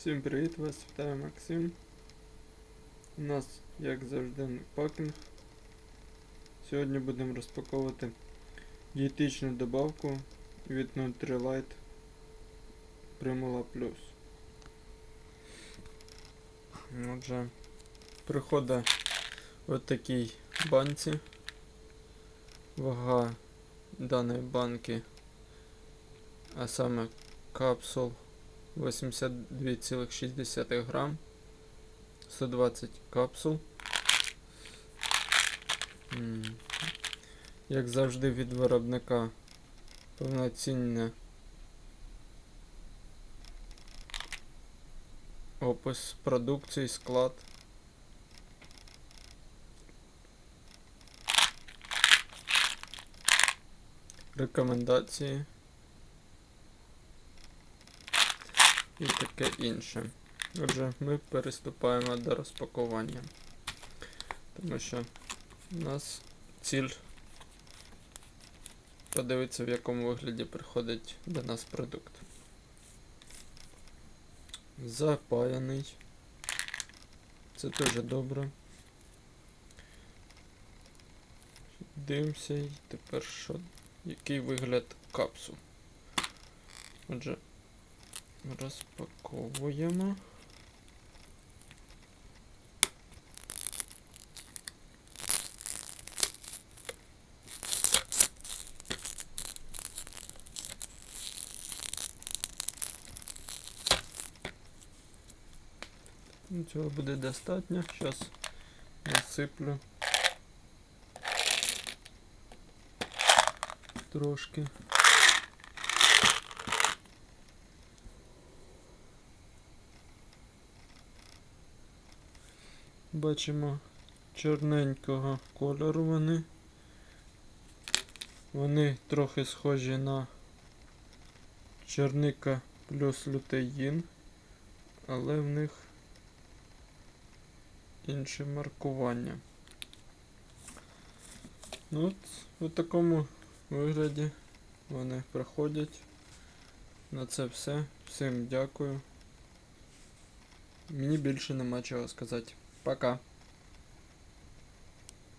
Всім привіт, вас вітає Максим. У нас, як завжди, пакінг. Сьогодні будемо розпаковувати дієтичну добавку від Nutrilite Primula Plus. Отже, приходить от такій банці. Вага даної банки, а саме капсул 82,6 грам, 120 капсул. Як завжди від виробника повноцінне опис продукції, склад. Рекомендації. І таке інше. Отже, ми переступаємо до розпакування. Тому що у нас ціль подивитися, в якому вигляді приходить до нас продукт. Запаяний. Це дуже добре. Дивимося і тепер що? Який вигляд капсул? Отже, Розпаковуємо. Ну, Цього буде достатньо. Зараз насиплю трошки. Бачимо чорненького кольору вони. Вони трохи схожі на чорника плюс лютеїн, але в них інше маркування. Ну от у такому вигляді вони проходять. На це все. Всім дякую. Мені більше нема чого сказати. Пока.